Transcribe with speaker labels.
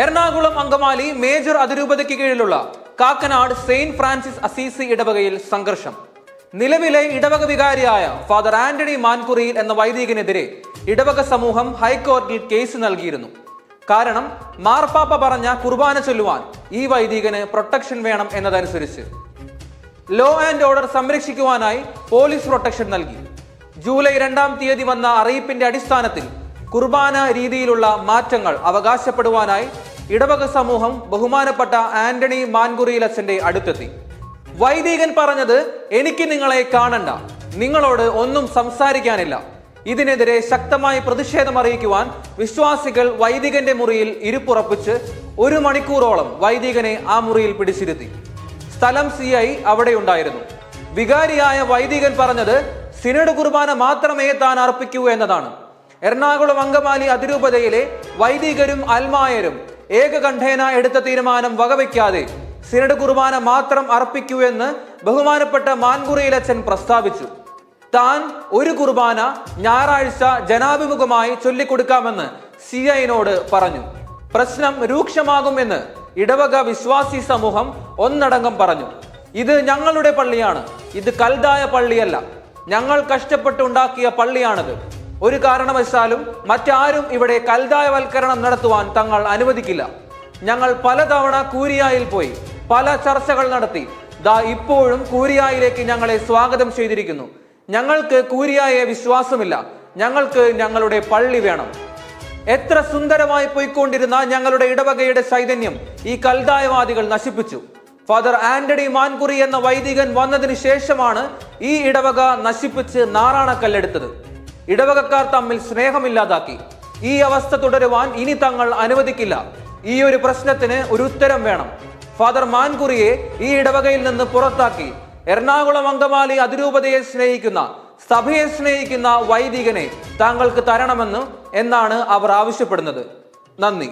Speaker 1: Ernakulam Angamaly major അതിരൂപതയ്ക്ക് കീഴിലുള്ള Kakkanad Saint Francis Assisi ഇടവകയിൽ സംഘർഷം. നിലവിലെ ഇടവക വികാരിയായ ഫാദർ ആന്റണി മാൻകുറിയിൽ എന്ന വൈദികനെതിരെ ഇടവക സമൂഹം ഹൈക്കോടതിയിൽ കേസ് നൽകിയിരുന്നു. കാരണം മാർപ്പാപ്പ പറഞ്ഞ കുർബാന ചൊല്ലുവാൻ ഈ വൈദികന് പ്രൊട്ടക്ഷൻ വേണം എന്നതനുസരിച്ച്. ലോ ആൻഡ് ഓർഡർ സംരക്ഷിക്കുവാനായി പോലീസ് പ്രൊട്ടക്ഷൻ നൽകി. ജൂലൈ രണ്ടാം തീയതി വന്ന അറിയിപ്പിന്റെ അടിസ്ഥാനത്തിൽ കുർബാന രീതിയിലുള്ള മാറ്റങ്ങൾ അവകാശപ്പെടുവാനായി ഇടവക സമൂഹം ബഹുമാനപ്പെട്ട ആന്റണി മാൻകുറിയിൽ അച്ഛന്റെ അടുത്തെത്തി. വൈദികൻ പറഞ്ഞത് എനിക്ക് നിങ്ങളെ കാണണ്ട. നിങ്ങളോട് ഒന്നും സംസാരിക്കാനില്ല. ഇതിനെതിരെ ശക്തമായി പ്രതിഷേധം അറിയിക്കുവാൻ വിശ്വാസികൾ വൈദികന്റെ മുറിയിൽ ഇരുപ്പുറപ്പിച്ച് ഒരു മണിക്കൂറോളം വൈദികനെ ആ മുറിയിൽ പിടിച്ചിരുത്തി. സ്ഥലം സി ഐ അവിടെയുണ്ടായിരുന്നു. വികാരിയായ വൈദികൻ പറഞ്ഞത് സിനഡ് കുർബാന മാത്രമേ താൻ അർപ്പിക്കൂ എന്നതാണ്. എറണാകുളം അങ്കമാലി അതിരൂപതയിലെ വൈദികരും അൽമായരും ഏകകണ്ഠേന എടുത്ത തീരുമാനം വകവയ്ക്കാതെ സിനഡ് കുർബാന മാത്രം അർപ്പിക്കൂ എന്ന് ബഹുമാനപ്പെട്ട മാൻകുറിയിലച്ചൻ പ്രസ്താവിച്ചു. താൻ ഒരു കുർബാന ഞായറാഴ്ച ജനാഭിമുഖമായി ചൊല്ലിക്കൊടുക്കാമെന്ന് സി ഐനോട് പറഞ്ഞു. പ്രശ്നം രൂക്ഷമാകുമെന്ന് ഇടവക വിശ്വാസി സമൂഹം ഒന്നടങ്കം പറഞ്ഞു. ഇത് ഞങ്ങളുടെ പള്ളിയാണ്. ഇത് കൽതായ പള്ളിയല്ല. ഞങ്ങൾ കഷ്ടപ്പെട്ടുണ്ടാക്കിയ പള്ളിയാണിത്. ഒരു കാരണവശാലും മറ്റാരും ഇവിടെ കൽതായവൽക്കരണം നടത്തുവാൻ തങ്ങൾ അനുവദിക്കില്ല. ഞങ്ങൾ പലതവണ കൂരിയായിൽ പോയി പല ചർച്ചകൾ നടത്തി. ദാ ഇപ്പോഴും കൂരിയായിലേക്ക് ഞങ്ങളെ സ്വാഗതം ചെയ്തിരിക്കുന്നു. ഞങ്ങൾക്ക് കൂരിയായെ വിശ്വാസമില്ല. ഞങ്ങൾക്ക് ഞങ്ങളുടെ പള്ളി വേണം. എത്ര സുന്ദരമായി പോയിക്കൊണ്ടിരുന്ന ഞങ്ങളുടെ ഇടവകയുടെ ചൈതന്യം ഈ കൽതായവാദികൾ നശിപ്പിച്ചു. ഫാദർ ആന്റണി മാൻകുറി എന്ന വൈദികൻ വന്നതിന് ശേഷമാണ് ഈ ഇടവക നശിപ്പിച്ച് നാറാണക്കല്ലെടുത്തത്. ഇടവകക്കാർ തമ്മിൽ സ്നേഹമില്ലാതാക്കി. ഈ അവസ്ഥ തുടരുവാൻ ഇനി തങ്ങൾ അനുവദിക്കില്ല. ഈ ഒരു പ്രശ്നത്തിന് ഒരു ഉത്തരം വേണം. ഫാദർ മാൻകുറിയെ ഈ ഇടവകയിൽ നിന്ന് പുറത്താക്കി. എറണാകുളം അങ്കമാലി അതിരൂപതയെ സ്നേഹിക്കുന്ന സഭയെ സ്നേഹിക്കുന്ന വൈദികനെ താങ്കൾക്ക് തരണമെന്ന് എന്നാണ് അവർ ആവശ്യപ്പെടുന്നത്. നന്ദി.